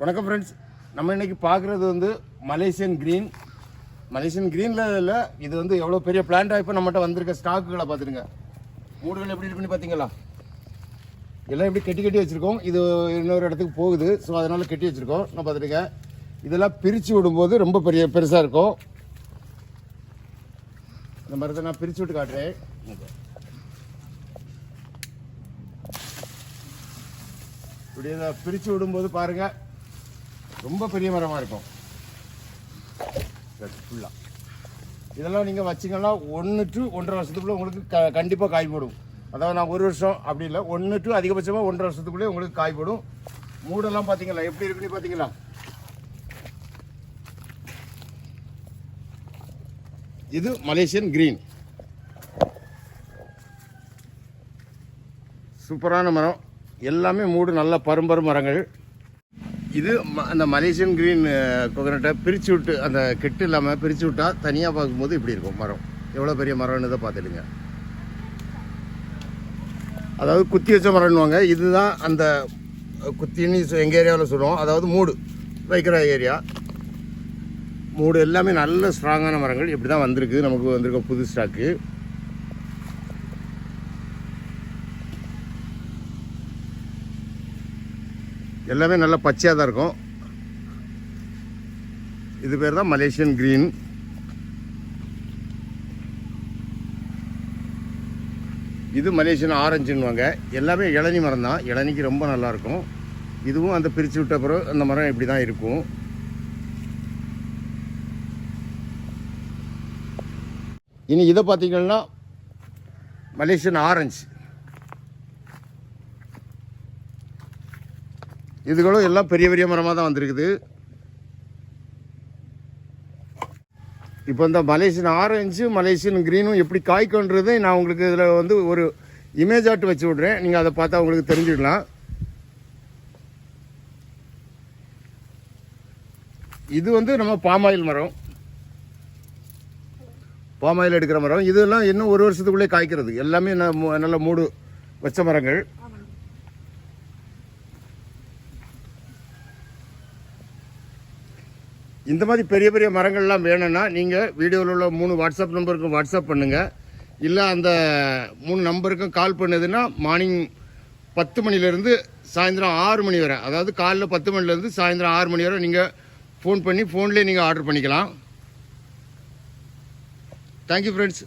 வணக்கம் ஃப்ரெண்ட்ஸ் நம்ம இன்றைக்கி பார்க்குறது வந்து மலேசியன் க்ரீன் மலேசியன் க்ரீனில் இல்லை இது வந்து எவ்வளோ பெரிய பிளான்ட் இப்போ நம்மகிட்ட வந்திருக்க ஸ்டாக்குகளை பார்த்துருங்க மூடுகள் எப்படி இருக்குன்னு பார்த்தீங்களா? எல்லாம் எப்படி கட்டி கட்டி வச்சுருக்கோம். இது இன்னொரு இடத்துக்கு போகுது. ஸோ அதனால் கட்டி வச்சுருக்கோம். நான் பார்த்துருங்க இதெல்லாம் பிரித்து விடும்போது ரொம்ப பெரிய பெருசாக இருக்கும். இந்த மரத்தை நான் பிரித்து விட்டு காட்டுறேன். இப்படி இதை பிரித்து விடும்போது பாருங்கள் ரொம்ப பெரிய மரமாக இருக்கும். ஃபுல்லாக இதெல்லாம் நீங்கள் வச்சிங்கன்னா ஒன்று டு ஒன்றரை வருஷத்துக்குள்ளே உங்களுக்கு க கண்டிப்பாக காய் போடும். அதாவது நான் ஒரு வருஷம் அப்படி இல்லை ஒன்று டு அதிகபட்சமாக ஒன்றரை வருஷத்துக்குள்ளே உங்களுக்கு காய் போடும். மூடெல்லாம் பார்த்தீங்களா எப்படி இருக்குன்னு பார்த்தீங்களா இது மலேசியன் கிரீன். சூப்பரான மரம். எல்லாமே மூடு நல்ல பரும்பரும் மரங்கள். இது ம- அந்த மலேசியன் கிரீன் கோகனட்டை பிரித்து விட்டு அந்த கெட்டு இல்லாமல் பிரித்து விட்டா தனியாக பார்க்கும்போது இப்படி இருக்கும் மரம். எவ்வளோ பெரிய மரம்னு தான் பார்த்துடுங்க அதாவது குத்தி வச்ச மரம்னுவாங்க. இதுதான் அந்த குத்தின்னு எங்கள் ஏரியாவில் சொல்லுவோம். அதாவது மூடு. வைக்கிற ஏரியா மூடு எல்லாமே நல்ல ஸ்ட்ராங்கான மரங்கள். இப்படி தான் வந்திருக்கு. நமக்கு வந்திருக்க புது ஸ்டாக்கு எல்லாமே நல்லா பச்சையாக தான் இருக்கும். இது பேர் தான் மலேசியன் கிரீன். இது மலேசியன் ஆரஞ்சுன்னுவாங்க. எல்லாமே இளநி மரம் தான். இளநிக்கு ரொம்ப நல்லா இருக்கும். இதுவும் அந்த பிரித்து விட்ட பிறகு அந்த மரம் இப்படி தான் இருக்கும். இனி இதை பார்த்தீங்கன்னா மலேசியன் ஆரஞ்சு. இதுகளும் எல்லாம் பெரிய பெரிய மரமாக தான் வந்திருக்குது. இப்போ இந்த மலேசியன் ஆரஞ்சு மலேசியன் க்ரீனும் எப்படி காய்க்குன்றதை நான் உங்களுக்கு இதில் வந்து ஒரு இமேஜ் ஆட்டு வச்சு விட்றேன். நீங்கள் அதை பார்த்தா உங்களுக்கு தெரிஞ்சுக்கலாம். இது வந்து நம்ம பாமாயில் மரம். பாமாயில் எடுக்கிற மரம். இதெல்லாம் இன்னும் ஒரு வருஷத்துக்குள்ளே காய்க்கிறது. எல்லாமே நல்ல மூடு வச்ச மரங்கள். இந்த மாதிரி பெரிய பெரிய மரங்கள்லாம் வேணும்னா நீங்கள் வீடியோவில் உள்ள மூணு வாட்ஸ்அப் நம்பருக்கு வாட்ஸ்அப் பண்ணுங்கள் இல்லை அந்த மூணு நம்பருக்கும் கால் பண்ணுதுன்னா மார்னிங் பத்து மணிலேருந்து சாயந்தரம் ஆறு மணி வரை. அதாவது காலைல பத்து மணிலேருந்து சாயந்தரம் ஆறு மணி வரை நீங்கள் ஃபோன் பண்ணி ஃபோன்லேயே நீங்கள் ஆர்டர் பண்ணிக்கலாம். Thank you friends